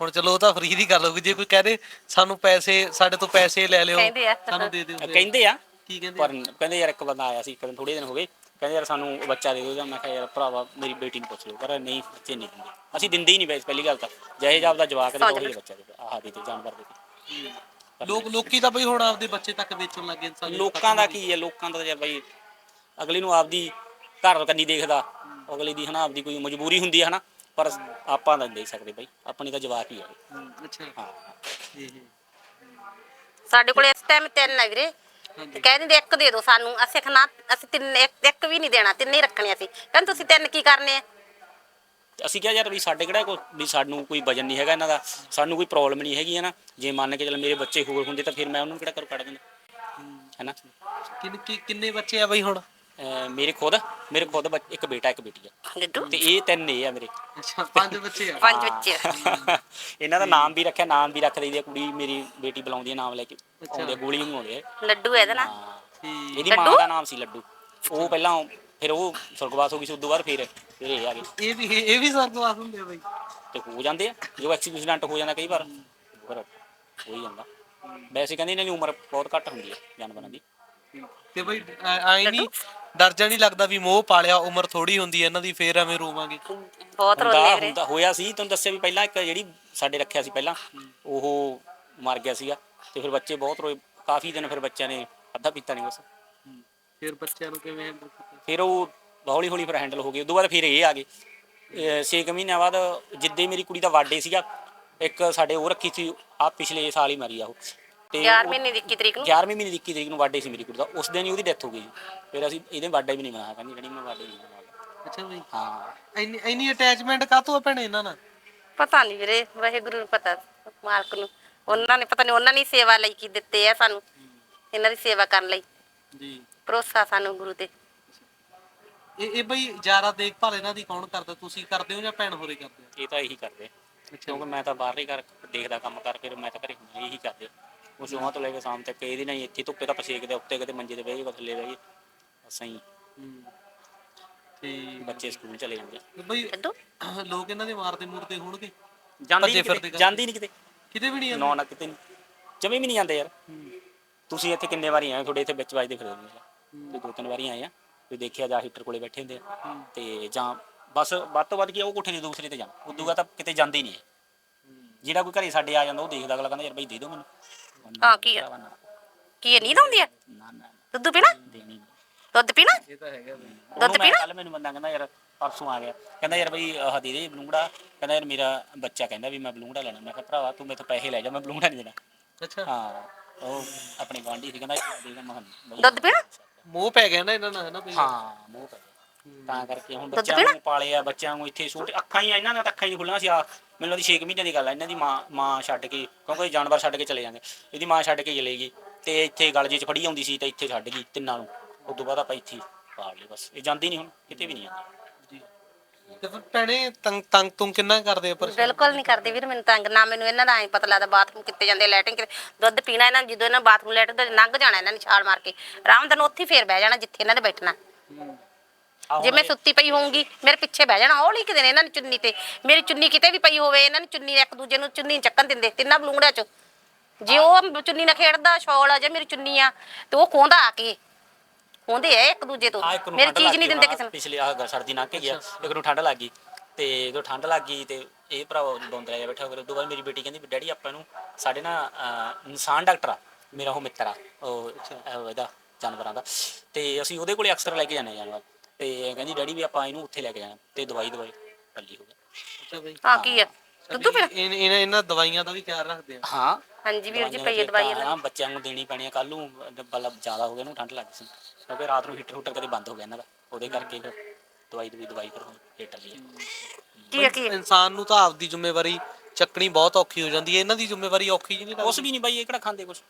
S2: ਹੁਣ ਚਲੋ ਉਹ ਤਾਂ ਫਰੀ ਦੀ ਗੱਲ ਹੋਊਗੀ ਜੇ ਕੋਈ ਕਹਦੇ ਸਾਨੂੰ ਪੈਸੇ ਸਾਡੇ ਤੋਂ ਪੈਸੇ ਲੈ ਲਿਓ। ਸਾਨੂੰ ਦੇ ਦਿਓ
S3: ਅ,
S2: ਫਿਰ।
S3: ਕਹਿੰਦੇ ਆ
S2: ਕੀ ਕਹਿੰਦੇ
S3: ਪਰ ਕਹਿੰਦੇ ਯਾਰ ਇੱਕ ਬੰਦਾ ਆਇਆ ਸੀ ਕਦੇ ਥੋੜੇ ਦਿਨ ਹੋ ਗਏ। ਕਹਿੰਦੇ ਯਾਰ ਸਾਨੂੰ ਬੱਚਾ ਦੇ ਦਿਓ ਜਾਂ ਮੈਂ ਕਿਹਾ ਯਾਰ ਭਰਾਵਾ ਮੇਰੀ ਬੇਟੀ ਨੂੰ ਪੁੱਛ ਲਿਓ। ਪਰ ਨਹੀਂ ਬੱਚੇ ਨਹੀਂ ਦਿੰਦੇ। ਅਸੀਂ ਦਿੰਦੇ ਹੀ ਨਹੀਂ ਵੈਸੇ ਪਹਿਲੀ ਗੱਲ ਤਾਂ। ਜਿਹੇ ਜਾਬ ਦਾ ਜਵਾਕ ਦੇ
S1: ਸੌਂ
S3: ਦੋ
S1: ਜਾ।
S3: ਹੀ ਬੱਚਾ ਦੇ ਦਿਓ, ਆਹ ਦੇ ਤੇ ਜਾਨਵਰ ਦੇ ਦਿਓ।
S2: ਲੋਕ ਲੋਕੀ ਤਾਂ ਬਈ ਹੁਣ ਆਪਦੇ ਬੱਚੇ ਤੱਕ ਵੇਚਣ ਲੱਗੇ ਇਨਸਾਨ।
S3: ਲੋਕਾਂ ਦਾ ਕੀ ਹੈ? ਲੋਕਾਂ ਦਾ ਤਾਂ ਯਾਰ ਬਾਈ ਅਗਲੇ ਨੂੰ ਆਪਦੀ ਘਰ ਕੰਨੀ ਦੇਖਦਾ। ਅਗਲੇ ਦੀ ਹਨਾ ਆਪਦੀ ਕੋਈ ਮਜਬੂਰੀ ਹੁੰਦੀ ਹੈ ਹਨਾ। ਪਰ ਆਪਾਂ ਤਾਂ ਨਹੀਂ ਦੇ ਸਕਦੇ ਬਾਈ। ਆਪਣੀ ਤਾਂ ਜਵਾਕ ਹੀ ਹੈ।
S2: ਅੱਛਾ।
S3: ਹਾਂ।
S2: ਇਹ ਇਹ।
S1: ਸਾਡੇ ਕੋਲ ਇਸ ਟਾਈਮ ਤਿੰਨ ਆ ਵੀਰੇ। ਤੇ ਕਹਿ ਦਿੰਦੇ ਇੱਕ ਦੇ ਦਿਓ ਸਾਨੂੰ ਅਸੀਂ ਖਨਾ ਅਸੀਂ ਤਿੰਨ ਇੱਕ ਇੱਕ ਵੀ ਨਹੀਂ ਦੇਣਾ ਤਿੰਨੇ ਹੀ ਰੱਖਣੇ ਅਸੀਂ। ਕਹਿੰਦੇ ਤੁਸੀਂ ਤਿੰਨ ਕੀ ਕਰਨੇ ਆ?
S3: ਅਸੀਂ ਕਿਹਾ ਯਾਰ ਵੀ ਸਾਡੇ ਕਿਹੜਾ ਕੋਈ ਵੀ ਸਾਨੂੰ ਕੋਈ ਵਜਨ ਨਹੀਂ ਹੈਗਾ ਇਹਨਾਂ ਦਾ ਸਾਨੂੰ ਕੋਈ ਪ੍ਰੋਬਲਮ ਨਹੀਂ ਹੈਗੀ ਹੈ ਨਾ। ਜੇ ਮੰਨ ਕੇ ਚੱਲ ਮੇਰੇ ਬੱਚੇ ਹੋਰ ਹੁੰਦੇ ਤਾਂ ਫਿਰ ਮੈਂ ਉਹਨਾਂ ਨੂੰ ਕਿਹੜਾ ਕਰ ਕੱਢ ਦਿੰਦਾ? ਹੈਨਾ
S2: ਕਿੰਨ ਕੀ- ਕਿੰਨੇ ਬੱਚੇ ਆ ਬਈ ਹੁਣ?
S3: ਅਹ ਮੇਰੇ ਖੁਦ ਮੇਰੇ ਖੁਦ ਬੱਚ- ਇੱਕ ਬੇਟਾ ਇੱਕ ਬੇਟੀ ਆ।
S1: ਲੱਡੂ?
S3: ਤੇ ਇਹ ਤਿੰਨ ਇਹ ਆ ਮੇਰੇ।
S2: ਅੱਛਾ ਪੰਜ ਬੱਚੇ ਆ।
S1: ਪੰਜ ਬੱਚੇ ਆ। [laughs]
S3: ਇਹਨਾਂ ਦਾ ਨਾਮ ਵੀ ਰੱਖਿਆ ਨਾਮ ਵੀ ਰੱਖ ਦਈਦੀ ਆ ਕੁੜੀ ਮੇਰੀ ਬੇਟੀ ਬੁਲਾਉਂਦੀ ਆ ਨਾਮ ਲੈ ਕੇ ਆਉਂਦੇ ਆ, ਗੋਲੀ ਨੂੰ ਆਉਂਦੇ ਆ।
S1: ਲੱਡੂ ਇਹਦਾ ਨਾ?
S3: ਹਾਂ।
S2: ਠੀਕ।
S3: ਇਹਦੀ ਮਾਂ
S1: ਲੱਡੂ?
S3: ਦਾ ਨਾਮ ਸੀ ਲੱਡੂ। ਉਹ ਪਹਿਲਾਂ ਫਿਰ ਉਹ ਸੁਰਗਵਾਸ ਹੋ ਗਈ ਸੀ ਉਦੋਂ ਬਾਅਦ ਫਿਰ ਫਿਰ ਇਹ ਆ ਗਏ।
S2: ਇਹ ਵੀ ਇਹ ਵੀ ਸਰਗਵਾਸ ਹੁੰਦੇ ਆ ਬਈ।
S3: ਤੇ ਹੋ ਜਾਂਦੇ ਆ ਜੋ ਐਕਸੀਡੈਂਟ ਹੋ ਜਾਂਦਾ ਕਈ ਵਾਰ ਫਿਰ ਹੋ ਹੀ ਜਾਂਦਾ। ਵੈਸੇ ਕਹਿੰਦੇ ਇਹਨਾਂ ਦੀ ਉਮਰ ਬਹੁਤ ਘੱਟ ਹੁੰਦੀ ਹੈ ਜਾਨਵਰਾਂ ਦੀ।
S2: ਤੇ ਬਈ ਆਈ ਨਹੀਂ ਡਰ ਜਾ ਨਹੀਂ ਲੱਗਦਾ ਵੀ ਮੋਹ ਪਾਲਿਆ ਉਮਰ ਥੋੜੀ ਹੁੰਦੀ ਹੈ ਇਹਨਾਂ ਦੀ ਫੇਰ ਐਵੇਂ ਰੋਵਾਂਗੇ।
S1: ਬਹੁਤ ਰੋਂਦੇ
S3: ਹੁੰਦਾ
S1: ਵੀਰੇ।
S3: ਹੁੰਦਾ ਹੋਇਆ ਸੀ ਤੁਹਾਨੂੰ ਦੱਸਿਆ ਵੀ ਪਹਿਲਾਂ ਇੱਕ ਜਿਹੜੀ ਸਾਡੇ ਰੱਖਿਆ ਸੀ ਪਹਿਲਾਂ ਉਹ ਮਰ ਗਿਆ ਸੀਗਾ ਤੇ ਫਿਰ ਬੱਚੇ ਬਹੁਤ ਰੋਏ ਕਾਫੀ ਦਿਨ ਫਿਰ ਬੱਚਿਆਂ ਨੇ ਅੱਧਾ ਪੀਤਾ ਨਹੀਂ ਬਸ।
S2: ਫਿਰ ਬੱਚਿਆਂ ਨੂੰ ਕਿਵੇਂ ਕੀਤਾ?
S3: ਫਿਰ ਉਹ ਹੌਲੀ ਹੌਲੀ ਫਿਰ ਹੈਂਡਲ ਹੋ ਗਏ ਉਦੋਂ ਬਾਅਦ ਫਿਰ ਇਹ ਆ ਗਏ। 6 ਮਹੀਨਿਆਂ ਬਾਅਦ ਜਿੱਦੇ ਮੇਰੀ ਕੁੜੀ ਦਾ ਬਰਥਡੇ ਸੀਗਾ ਇੱਕ ਸਾਡੇ ਉਹ ਰੱਖੀ ਸੀ ਆ ਪਿਛਲੇ ਸਾਲ ਹੀ ਮਰੀ ਆ ਉਹ। ਤੇ
S1: 11
S3: ਉਹ-
S1: ਮਹੀਨੇ ਦੀ 21 ਤਰੀਕ ਨੂੰ?
S3: 11ਵੇਂ ਮਹੀਨੇ ਦੀ 21 ਤਰੀਕ ਨੂੰ ਬਰਥਡੇ ਸੀ ਮੇਰੀ ਕੁੜੀ ਦਾ ਉਸ ਦਿਨ ਹੀ ਉਹਦੀ ਡੈਥ ਹੋ ਗਈ ਫਿਰ ਅਸੀਂ ਇਹਦੇ ਬਰਥਡੇ ਵੀ ਨਹੀਂ ਮਨਾਇਆ ਕਹਿੰਦੀ ਜਿਹੜੀ ਮੈਂ ਬਰਥਡੇ ਨਹੀਂ ਮਨਾਇਆ।
S2: ਅੱਛਾ ਬਈ।
S3: ਹਾਂ।
S2: ਇੰਨੀ ਇੰਨੀ ਅਟੈਚਮੈਂਟ ਕਾਹਤੋਂ ਆ ਭੈਣੇ ਇਹਨਾਂ ਨਾਲ?
S1: ਪਤਾ ਨਹੀਂ ਵੀਰੇ ਵਾਹਿਗੁਰੂ ਨੂੰ ਪਤਾ ਮਾਲਕ ਨੂੰ। ਉਹਨਾਂ ਨੇ ਪਤਾ ਨਹੀਂ ਉਹਨਾਂ ਨੇ ਹੀ ਸੇਵਾ ਲਈ ਕੀ ਦਿੱਤੇ ਆ ਸਾਨੂੰ ਇਹਨਾਂ ਦੀ ਸੇਵਾ ਕਰਨ ਲਈ।
S2: ਜੀ।
S1: ਭਰੋਸਾ ਸਾਨੂੰ ਗੁਰੂ ਤੇ।
S2: ਇਹ ਇਹ ਬਈ ਜ਼ਿਆਦਾ ਦੇਖਭਾਲ ਇਹਨਾਂ ਦੀ ਕੌਣ ਕਰਦਾ? ਤੁਸੀਂ ਕਰਦੇ ਹੋ ਜਾਂ ਭੈਣ ਹੋਰੇ ਕਰਦੇ
S3: ਇਹ ਤਾਂ ਇਹੀ ਕਰਦੇ। ਕਿਉਂਕਿ ਮੈਂ ਤਾਂ ਬਾਹਰ ਹੀ ਕਰ ਦੇਖਦਾ ਕੰਮ ਕਰ ਫਿਰ ਮੈਂ ਤਾਂ ਘਰੇ ਹੁੰਦਾ ਇਹੀ ਕਰਦੇ। ਉਹ ਸਵੇਰ ਤੋਂ ਲੈ ਕੇ ਸ਼ਾਮ ਤੱਕ ਇਹਦੀ ਨਹੀਂ ਇੱਥੇ ਧੁੱਪੇ ਤਾਂ ਪਸੇਕਦੇ ਉੱਤੇ ਕਿਤੇ ਮੰਜੇ ਤੇ ਬਹਿ ਕੇ ਥੱਲੇ ਬਹਿ ਕੇ ਬਸ ਐਂ
S2: ਠੀਕ
S3: ਬੱਚੇ ਸਕੂਲ ਚਲੇ ਜਾਂਦੇ ਆ।
S2: ਬਈ ਲੋਕ ਇਹਨਾਂ ਦੇ ਮਾਰਦੇ ਮੁਰਦੇ ਹੋਣਗੇ
S3: ਜਾਂਦੀ ਨਹੀਂ
S2: ਫਿਰਦੇ
S3: ਕਿਤੇ
S2: ਕਰਦੇ।
S3: ਜਾਂਦੀ ਨਹੀਂ ਕਿਤੇ।
S2: ਕਿਤੇ ਵੀ ਨਹੀਂ
S3: ਨੌ ਨਾ ਕਿਤੇ ਜਮੇ ਵੀ ਨਹੀਂ ਜਾਂਦੇ ਯਾਰ। ਤੁਸੀਂ ਇੱਥੇ ਕਿੰਨੇ ਵਾਰੀ ਆਏ ਤੁਹਾਡੇ ਇੱਥੇ ਵਿੱਚ ਵੱਜਦੇ ਫਿਰਦੇ ਨੇ ਤੇ ਦੋ ਤਿੰਨ ਵਾਰੀ ਆਏ ਆ। ਤੇ ਦੇਖਿਆ ਜਾ ਹੀਟਰ ਕੋਲੇ ਬੈਠੇ ਹੁੰਦੇ ਆ। ਤੇ ਜਾਂ ਬਸ ਵੱਧ ਤੋਂ ਵੱਧ ਕੀ ਆ, ਉਹ ਕੋਠੇ ਦੇ ਦੂਸਰੇ ਤੇ ਜਾਣ। ਉਦੋਂ ਬਾਅਦ ਤਾਂ ਕਿਤੇ ਜਾਂਦੇ ਹੀ ਨਹੀਂ ਹੈ ਜਿਹੜਾ ਕੋਈ ਘਰੇ ਸਾਡੇ ਆ ਜਾਂਦਾ ਉਹ ਦੇਖਦਾ ਅਗਲਾ ਕਹਿੰਦਾ ਯਾਰ ਬਈ ਦੇ ਦਿਓ ਮੈਨੂੰ।
S1: ਹਾਂ, ਕੀ ਆ? ਕੀ ਇਹ ਨੀਂਦ ਆਉਂਦੀ ਆ?
S3: ਨਾ ਨਾ
S1: ਦੁੱਧ ਪੀਣਾ?
S3: ਦੇਣੀ
S1: ਦੁੱਧ ਪੀਣਾ?
S2: ਇਹ ਤਾਂ ਹੈਗਾ ਬਈ
S1: ਦੁੱਧ ਪੀਣਾ?
S3: ਕੱਲ ਮੈਨੂੰ ਬੰਦਾ ਕਹਿੰਦਾ ਯਾਰ ਪਰਸੋਂ ਆ ਗਿਆ। ਕਹਿੰਦਾ ਯਾਰ ਬਈ ਆਹ ਦੇ ਦੇ ਬਲੂੰਗੜਾ। ਕਹਿੰਦਾ ਯਾਰ ਮੇਰਾ ਬੱਚਾ ਕਹਿੰਦਾ ਵੀ ਮੈਂ ਬਲੂੰਗੜਾ ਲੈਣਾ। ਮੈਂ ਕਿਹਾ ਭਰਾਵਾ ਤੂੰ ਮੈਥੋਂ ਪੈਸੇ ਲੈ ਜਾ ਮੈਂ ਬਲੂੰਗੜਾ ਨਹੀਂ ਦੇਣਾ।
S2: ਅੱਛਾ।
S3: ਹਾਂ ਉਹ ਆਪਣੇ ਗਵਾਂਢੀ ਸੀ ਕਹਿੰਦਾ ਦੇ ਦੇ ਮਹਨ
S1: ਦੁੱਧ ਪੀਣਾ?
S2: ਮੋਹ ਪੈ ਗਿਆ ਨਾ ਇਹਨਾਂ ਨਾਲ ਹੈ ਨਾ ਬਈ?
S3: ਹਾਂ ਮੋਹ ਪੈ ਗਿਆ। ਤਾਂ ਕਰਕੇ ਹੁਣ ਬੱਚਿਆਂ? ਨੂੰ ਪਾਲੇ ਆ ਬੱਚਿਆਂ ਨੂੰ ਇੱਥੇ ਛੋਟੇ ਅੱਖਾਂ ਹੀ ਆ, ਇਹਨਾਂ ਦੀਆਂ ਤਾਂ ਅੱਖਾਂ ਹੀ ਖੁੱਲਣਾ ਸੀ ਆ ਮੈਨੂੰ ਲੱਗਦੀ 6 ਮਹੀਨੇ ਦੀ ਗੱਲ ਆ ਇਹਨਾਂ ਦੀ ਮਾਂ ਮਾਂ ਛੱਡ ਕੇ ਕਿਉਂਕਿ ਇਹ ਜਾਨਵਰ ਛੱਡ ਕੇ ਚਲੇ ਜਾਂਦੇ ਇਹਦੀ ਮਾਂ ਛੱਡ ਕੇ ਚਲੇ ਗਈ ਤੇ ਇੱਥੇ ਗਲਜੇ 'ਚ ਫੜੀ ਆਉਂਦੀ ਸੀ ਤੇ ਇੱਥੇ ਛੱਡ ਗਈ ਤਿੰਨਾਂ ਨੂੰ ਉਸ ਤੋਂ ਬਾਅਦ ਆਪਾਂ ਇੱਥੇ ਹੀ ਪਾਲ ਲਏ ਬਸ ਇਹ ਜਾਂਦੀ ਨਹੀਂ ਹੁਣ ਕਿਤੇ ਵੀ ਨਹੀਂ ਜਾਂਦੀ।
S2: ਜੀ। ਤੇ ਫਿਰ ਭੈਣੇ ਤੰਗ ਤੰਗ ਤੁੰਗ ਕਿੰਨਾ ਕਰਦੇ ਆ ਪਰ
S1: ਬਿਲਕੁਲ ਨਹੀਂ ਕਰਦੇ ਵੀਰ ਮੈਨੂੰ ਤੰਗ ਨਾ ਮੈਨੂੰ ਇਹਨਾਂ ਦਾ ਐ ਪਤਾ ਲੱਗਦਾ ਬਾਥਰੂਮ ਕਿੱਥੇ ਜਾਂਦੇ ਲੈਟਰਿੰਗ ਕਿਤੇ ਦੁੱਧ ਪੀਣਾ ਇਹਨਾਂ ਨੇ, ਜਦੋਂ ਇਹਨਾਂ ਬਾਥਰੂਮ ਲੈਟਰ ਤੇ ਲੰਘ ਜਾਣਾ ਇਹਨਾਂ ਨੇ ਛਾਲ ਮਾਰ ਕੇ ਆਰਾਮ ਨਾਲ ਉੱਥੇ ਹੀ ਫੇਰ ਬਹਿ ਜਾਣਾ ਜਿੱਥੇ ਇਹਨਾਂ ਨੇ ਬੈਠਣਾ। ਜੇ ਮੈਂ ਸੁੱਤੀ ਪਈ ਹੋਊਂਗੀ ਮੇਰੇ ਪਿੱਛੇ ਬਹਿ ਜਾਣਾ ਉਹ ਲਿਖਦੇ ਨੇ ਇਹਨਾਂ ਨੇ ਚੁੰਨੀ ਤੇ। ਮੇਰੀ ਚੁੰਨੀ ਕਿਤੇ ਵੀ ਪਈ ਹੋਵੇ ਇਹਨਾਂ ਨੇ ਚੁੰਨੀ ਇੱਕ ਦੂਜੇ ਨੂੰ ਚੁੰਨੀ ਨੀ ਚੱਕਣ ਦਿੰਦੇ ਤਿੰਨਾਂ ਬਲੂੰਗੜਿਆਂ ਚ। ਜੇ ਉਹ ਚੁੰਨੀ ਨਾਲ ਖੇਡਦਾ ਸ਼ੌਲ ਆ ਜਾਂ ਮੇਰੀ ਚੁੰਨੀ ਆ ਤੇ ਉਹ ਖੋਂਦਾ ਆ ਕੇ। ਖੋਂਦੇ ਆ ਇੱਕ ਦੂਜੇ ਤੋਂ।
S3: ਆਹ ਇੱਕ ਨੂੰ
S1: ਮੇਰੀ
S3: ਠੰਡ
S1: ਚੀਜ਼
S3: ਲੱਗ
S1: ਨਹੀਂ
S3: ਗਈ
S1: ਦਿੰਦੇ ਕਿਸੇ ਨੂੰ।
S3: ਪਿਛਲੇ ਆਹ ਸਰਦੀ ਲੰਘ ਕੇ ਗਿਆ ਇੱਕ ਨੂੰ ਠੰਡ ਲੱਗ ਗਈ ਤੇ ਜਦੋਂ ਠੰਡ ਲੱਗ ਗਈ ਤੇ ਇਹ ਭਰਾਵਾ ਬੌਂਦਰਾ ਜਿਹਾ ਬੈਠਾ ਫਿਰ ਉਦੋਂ ਬਾਅਦ ਮੇਰੀ ਬੇਟੀ ਕਹਿੰਦੀ ਵੀ ਡੈਡੀ ਆਪਾਂ ਨੂੰ ਸਾਡੇ ਨਾ ਅਹ, ਇਨਸਾਨ ਡਾਕਟਰ ਆ ਮੇਰਾ ਉਹ ਮਿੱਤਰ ਆ ਉਹ ਅਹ, ਇਹਦਾ ਜਾਨਵਰਾਂ ਦਾ। ਤੇ ਅਸੀਂ ਉਹਦੇ ਕੋਲੇ ਅਕਸਰ ਲੈ ਕੇ ਜਾਂਦੇ ਹਾਂ ਜਾਨਵਰ। ਤੇ ਕਹਿੰਦੀ ਡੈਡੀ ਵੀ ਆਪਾਂ ਇਹਨੂੰ ਉੱਥੇ ਲੈ ਕੇ ਜਾਣਾ ਤੇ ਦਵਾਈ ਦਵਾਈ ਪੱਲੀ ਹੋ ਗਿਆ
S2: ਅੱਛਾ ਬਈ।
S1: ਹਾਂ ਕੀ ਆ? ਦੁੱਧੂ
S2: ਇਹ ਇਹਨਾਂ ਇਹਨਾਂ ਦਵਾਈਆਂ ਦਾ ਵੀ ਖਿਆਲ ਰੱਖਦੇ ਆ।
S3: ਹਾਂ।
S1: ਹਾਂਜੀ ਵੀਰ ਜੀ
S3: ਦਵਾਈਆਂ
S1: ਪਈ ਹੈ
S3: ਫਿਰ
S1: ਦਵਾਈ ਇਹਨਾਂ
S3: ਹਾਂ, ਬੱਚਿਆਂ ਨੂੰ ਦੇਣੀ ਪੈਣੀ ਆ। ਕੱਲ ਨੂੰ ਮਤਲਬ ਜ਼ਿਆਦਾ ਹੋ ਗਿਆ ਇਹਨੂੰ ਠੰਡ ਲੱਗ ਸੀ। ਕਿਉਂਕਿ ਰਾਤ ਨੂੰ ਹੀਟਰ ਹੂਟਰ ਕਦੇ ਬੰਦ ਹੋ ਗਿਆ ਇਹਨਾਂ ਦਾ। ਉਹਦੇ ਕਰਕੇ ਫਿਰ ਦਵਾਈ ਦਵਾਈ ਦਵਾਈ ਫਿਰ ਹੁਣ ਹੀਟਰ ਲਈ ਆ।
S1: ਕੀ ਆ ਕੀ ਆ?
S2: ਇਨਸਾਨ ਨੂੰ ਤਾਂ ਆਪਦੀ ਜ਼ਿੰਮੇਵਾਰੀ ਚੱਕਣੀ ਬਹੁਤ ਔਖੀ ਹੋ ਜਾਂਦੀ ਹੈ। ਇਹਨਾਂ ਦੀ ਜ਼ਿੰਮੇਵਾਰੀ ਔਖੀ ਜੀ ਨਹੀਂ
S3: ਕੁਛ ਵੀ ਨਹੀਂ ਬਾਈ ਇਹ ਕਿਹੜਾ ਖਾਂਦੇ ਕੁਛ?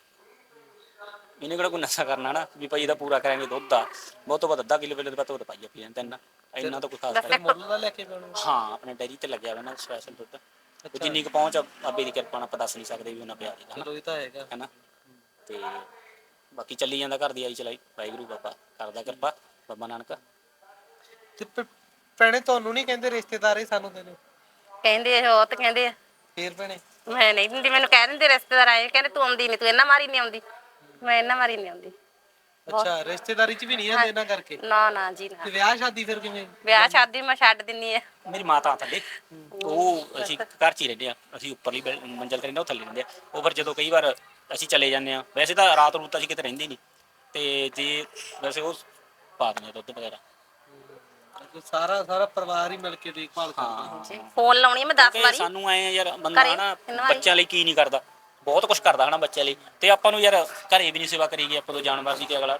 S3: ਇਹਨੇ ਕਿਹੜਾ ਕੋਈ ਨਸ਼ਾ ਕਰਨਾ ਨਾ? ਵੀ ਭਾਈ ਇਹਦਾ ਪੂਰਾ ਕਰਾਂਗੇ ਦੁੱਧ ਦਾ ਬਹੁਤ ਤੋਂ ਵੱਧ ਅੱਧਾ ਕਿਲੋ ਵੇਲੇ ਦੇ ਬਾਅਦ ਦੁੱਧ ਪਾਈਆ ਪੀ ਜਾਂਦੇ ਇੰਨਾ। ਇੰਨਾ ਤਾਂ ਕੋਈ ਖਾਸ ਕਰ
S2: ਮੁੱਲ ਦਾ ਲੈ ਕੇ
S3: ਹਾਂ ਆਪਣੇ ਡੈਰੀ ਤੇ ਲੱਗਿਆ ਹੋਇਆ ਨਾ ਸਪੈਸ਼ਲ ਦੁੱਧ। ਜਿੰਨੀ ਕੁ ਪਹੁੰਚ ਆ, ਬਾਬੇ ਦੀ ਕਿਰਪਾ ਨਾਲ ਆਪਾਂ ਦੱਸ ਨਹੀਂ ਸਕਦੇ ਵੀ ਉਹਨਾਂ ਪਿਆ ਦੇਗਾ
S2: ਚਲੋ ਇਹ ਤਾਂ ਹੈਗਾ।
S3: ਹੈਨਾ? ਤੇ ਬਾਕੀ ਚੱਲੀ ਜਾਂਦਾ ਘਰ ਦੀ ਆਈ ਚਲਾਈ। ਵਾਹਿਗੁਰੂ ਬਾਬਾ ਕਰਦਾ ਕਿਰਪਾ ਬਾਬਾ ਨਾਨਕ।
S2: ਤੇ ਭ- ਭੈਣੇ ਤੁਹਾਨੂੰ ਨਹੀਂ ਕਹਿੰਦੇ ਰਿਸ਼ਤੇਦਾਰ ਹੀ ਸਾਨੂੰ ਦੇ ਦਿਓ
S1: ਕਹਿੰਦੇ ਆ ਉਹ ਤਾਂ ਕਹਿੰਦੇ ਆ।
S2: ਫੇਰ ਭੈਣੇ?
S1: ਮੈਂ ਨਹੀਂ ਦਿੰਦੀ ਮੈਨੂੰ ਕਹਿ ਦਿੰਦੇ ਰਿਸ਼ਤੇਦਾਰ ਆਏ। ਕਹਿੰਦੇ ਤੂੰ ਆਉਂਦੀ ਨਹੀਂ ਤੂੰ ਇਹਨਾਂ ਮਾਰੀ ਨਹੀਂ ਆਉਂਦੀ। ਮੈਂ ਇਹਨਾਂ ਮਾਰੀ ਨਹੀਂ ਆਉਂਦੀ।
S2: ਅੱਛਾ ਰਿਸ਼ਤੇਦਾਰੀ ਚ ਵੀ ਨਹੀਂ ਆਉਂਦੇ ਇਹਨਾਂ ਕਰਕੇ?
S1: ਨਾ ਨਾ ਜੀ ਨਾ।
S2: ਤੇ ਵਿਆਹ ਸ਼ਾਦੀ ਫਿਰ ਕਿਵੇਂ?
S1: ਵਿਆਹ ਸ਼ਾਦੀ ਮੈਂ ਛੱਡ ਦਿੰਨੀ ਆ।
S3: ਮੇਰੀ ਮਾਤਾ ਥੱਲੇ। ਉਹ ਅਸੀਂ ਘਰ 'ਚ ਹੀ ਰਹਿੰਦੇ ਆ। ਅਸੀਂ ਉੱਪਰਲੀ ਬਿਲ- ਮੰਜ਼ਲ ਤੇ ਰਹਿੰਦੇ ਆ, ਉਹ ਥੱਲੇ ਰਹਿੰਦੇ ਆ। ਉਹ ਫਿਰ ਜਦੋਂ ਕਈ ਵਾਰ ਅਸੀਂ ਚਲੇ ਜਾਂਦੇ ਆ ਵੈਸੇ ਤਾਂ ਰਾਤ ਨੂੰ ਤਾਂ ਅਸੀਂ ਕਿਤੇ ਰਹਿੰਦੇ ਨਹੀਂ ਤੇ ਜੇ ਵੈਸੇ ਉਹ ਪਾ ਦਿੰਦੇ ਆ ਦੁੱਧ ਵਗੈਰਾ।
S2: ਸਾਰਾ ਸਾਰਾ ਪਰਿਵਾਰ ਹੀ ਮਿਲ ਕੇ ਦੇਖਭਾਲ ਕਰਦਾ
S3: ਹਾਂ।
S1: ਫੋਨ ਲਾਉਣੀ ਆ ਮੈਂ 10
S3: ਕਿ
S1: ਵਾਰੀ।
S3: ਸਾਨੂੰ ਐ ਯਾਰ ਬੰਦਾ
S1: ਘਰੇ ਵਾਰੀ?
S3: ਬੱਚਿਆਂ ਲਈ ਕੀ ਨਹੀਂ ਕਰਦਾ। ਬਹੁਤ ਕੁਝ ਕਰਦਾ ਹਨਾ ਬੱਚਿਆਂ ਲਈ। ਤੇ ਆਪਾਂ ਨੂੰ ਯਾਰ ਘਰੇ ਵੀ ਨਹੀਂ ਸੇਵਾ ਕਰੀਗੀ ਆਪਾਂ ਤੋਂ ਜਾਨਵਰ ਦੀ ਤੇ ਅਗਲਾ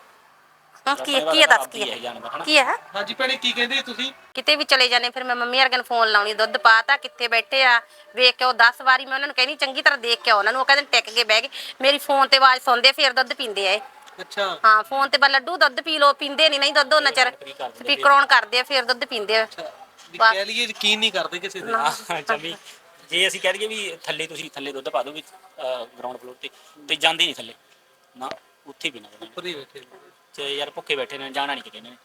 S1: ਹਾਂ, ਕੀ ਕੀ ਦੱਸ ਕੀ
S3: ਹੈ?
S1: ਆ
S3: ਜਾਨਵਰ ਹਨਾ।
S1: ਕੀ ਆ
S2: ਹਾਂਜੀ ਭੈਣੇ ਕੀ ਕਹਿੰਦੇ ਤੁਸੀਂ?
S1: ਕਿਤੇ ਵੀ ਚਲੇ ਜਾਂਦੇ ਫਿਰ ਮੈਂ ਮੰਮੀ ਵਰਗੇ ਨੂੰ ਫੋਨ ਲਾਉਣੀ ਦੁੱਧ ਪਾਤਾ ਕਿੱਥੇ ਬੈਠੇ ਆ ਵੇਖ ਕੇ ਉਹ 10 ਵਾਰੀ ਮੈਂ ਉਹਨਾਂ ਨੂੰ ਕਹਿਣੀ ਚੰਗੀ ਤਰ੍ਹਾਂ ਦੇਖ ਕੇ ਆਓ। ਉਹਨਾਂ ਨੂੰ ਉਹ ਕਹਿੰਦੇ ਟਿਕ ਕੇ ਬਹਿ ਗਏ। ਮੇਰੀ ਫੋਨ ਤੇ ਆਵਾਜ਼ ਸੁਣਦੇ ਫਿਰ ਦੁੱਧ ਪੀਂਦੇ ਆ ਇਹ।
S2: ਅੱਛਾ।
S1: ਹਾਂ ਫੋਨ ਤੇ ਬਸ ਲੱਡੂ ਦੁੱਧ ਪੀ ਲੋ ਪੀਂਦੇ ਨਹੀਂ ਨਹੀਂ ਦੁੱਧ ਉਹਨਾਂ ਚਿਰ। ਸਪੀਕਰ ਔਨ ਕਰਦੇ ਆ ਫਿਰ ਦੁੱਧ ਪੀਂਦੇ ਆ।
S2: ਵੀ ਕਹਿ ਲਈਏ ਯਕੀਨ ਨਹੀਂ ਕਰਦੇ ਕਿਸੇ ਤੇ
S3: ਹਾਂ ਜਮੀ ਜੇ ਅਸੀਂ ਕਹਿ ਦਈਏ ਵੀ ਥੱਲੇ ਤੁਸੀਂ ਥੱਲੇ ਦੁੱਧ ਪਾ ਦਿਓ ਵੀ ਗਰਾਊਂਡ ਫਲੋਰ ਤੇ ਤੇ ਜਾਂਦੇ ਨਹੀਂ ਥੱਲੇ। ਨਾ ਉੱਥੇ ਵੀ ਨਾ।
S2: ਉੱਪਰ ਹੀ ਬੈਠੇ ਨੇ।
S3: ਤੇ ਯਾਰ ਭੁੱਖੇ ਬੈਠੇ ਨੇ ਜਾਣਾ ਨਹੀਂ ਕਿਤੇ ਨੇ।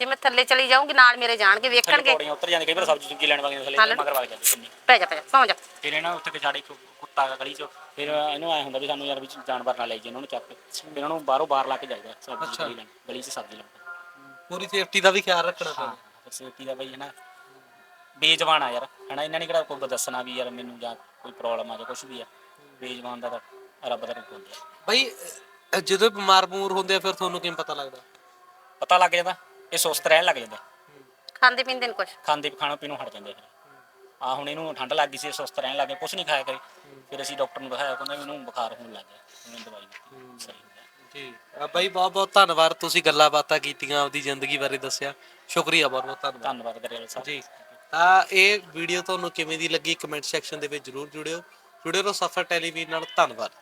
S1: ਜੇ ਮੈਂ ਥੱਲੇ ਚਲੀ ਜਾਊਂਗੀ ਨਾਲ ਮੇਰੇ ਜਾਣਗੇ ਵੇਖਣਗੇ।
S3: ਪੌੜੀਆਂ ਉੱਤਰ ਜਾਂਦੇ ਕਈ ਵਾਰ ਸਬਜ਼ੀ ਸੁਬਜ਼ੀ ਲੈਣ ਵਾਗੇ
S1: ਹਾਂ
S3: ਥੱਲੇ। ਮਗਰ ਵਗ ਜਾਂਦੇ ਕਿੰਨੀ।
S1: ਪੈ ਜਾ ਪੈ ਜਾ ਪਹੁੰਚ ਜਾ।
S3: ਫਿਰ ਇਹਨਾਂ ਉੱਥੇ ਕਿ ਸਾਡੇ ਇੱਕ ਕੁੱਤਾ ਹੈਗਾ ਗਲੀ 'ਚ ਫਿਰ ਇਹਨੂੰ ਐ ਹੁੰਦਾ ਵੀ ਸਾਨੂੰ ਯਾਰ ਵੀ ਜਾਨਵਰ ਨਾ ਲੈ ਜਾਈਏ ਇਹਨਾਂ ਨੂੰ ਚੱਕ ਕੇ। ਫਿਰ ਇਹਨਾਂ ਨੂੰ ਬਾਹਰੋਂ ਬਾਹਰ ਲਾ ਕੇ ਜਾਈਦਾ ਸਬਜ਼ੀ ਲੈਣ ਗਲੀ 'ਚ ਸਬਜ਼ੀ ਲੈਣ।
S2: ਪੂਰੀ ਸੇਫਟੀ ਦਾ ਵੀ ਖਿਆਲ ਰੱਖਣਾ
S3: ਹਾਂ
S2: ਪੈਂਦਾ।
S3: ਫੈਸਿਲਿਟੀ ਦਾ ਬਈ ਹਨਾ ਬੇਜਵਾਨ ਆ ਯਾਰ ਹਨਾ ਇਹਨਾਂ ਨੇ ਕਿਹੜਾ ਕੋਈ ਦੱਸਣਾ ਵੀ ਯਾਰ ਮੈਨੂੰ ਜਾਂ ਕੋਈ ਪ੍ਰੋਬਲਮ ਆ ਜਾਂ ਕੁਝ ਵੀ ਆ। ਬੇਜਵਾਨ ਦਾ ਤਾਂ ਰੱਬ ਦਾ ਰੂਪ ਹੁੰਦਾ।
S2: ਬਈ ਜਦੋਂ ਬਿਮਾਰ ਬਮੂਰ ਹੁੰਦੇ ਆ ਫਿਰ ਤੁਹਾਨੂੰ ਕਿਵੇਂ ਪਤਾ ਲੱਗਦਾ?
S3: ਪਤਾ ਲੱਗ ਜਾਂਦਾ ਇਹ ਸੁਸਤ ਰਹਿਣ ਲੱਗ ਜਾਂਦਾ।
S1: ਖਾਂਦੇ ਪੀਂਦੇ ਨੇ ਕੁਛ।
S3: ਖਾਂਦੇ ਖਾਣੋਂ ਪੀਣੋਂ ਹਟ ਜਾਂਦੇ ਫਿਰ। ਆ ਹੁਣ ਇਹਨੂੰ ਠੰਡ ਲੱਗ ਗਈ ਸੀ ਸੁਸਤ ਰਹਿਣ ਲੱਗ ਗਿਆ ਕੁਝ ਨਹੀਂ ਖਾਇਆ ਕਰੇ। ਫਿਰ ਅਸੀਂ ਡਾਕਟਰ ਨੂੰ ਦਿਖਾਇਆ ਕਹਿੰਦਾ ਵੀ ਇਹਨੂੰ ਬੁਖਾਰ ਹੋਣ ਲੱਗ ਗਿਆ। ਉਹਨੇ ਦਵਾਈ ਦਿੱਤੀ। ਸਹੀ ਹੋ ਗਿਆ।
S2: ਜੀ। ਬਾਈ ਬਹੁਤ ਬਹੁਤ ਧੰਨਵਾਦ ਤੁਸੀਂ ਗੱਲਾਂ ਬਾਤਾਂ ਕੀਤੀਆਂ ਆਪਦੀ ਜ਼ਿੰਦਗੀ ਬਾਰੇ ਦੱਸਿਆ। ਸ਼ੁਕਰੀਆ ਬਹੁਤ ਬਹੁਤ ਧੰਨਵਾਦ
S3: ਧੰਨਵਾਦ ਦਰਿਆਲ ਸਾਹਿਬ
S2: ਜੀ। ਤਾਂ ਇਹ ਵੀਡੀਓ ਤੁਹਾਨੂੰ ਕਿਵੇਂ ਦੀ ਲੱਗੀ? ਕਮੈਂਟ ਸੈਕਸ਼ਨ ਦੇ ਵਿੱਚ ਜਰੂਰ ਜੁੜਿਓ। ਜੁੜੇ ਰਹੋ ਸਫਰ ਟੈਲੀਵਿਜ਼ਨ ਨਾਲ। ਧੰਨਵਾਦ।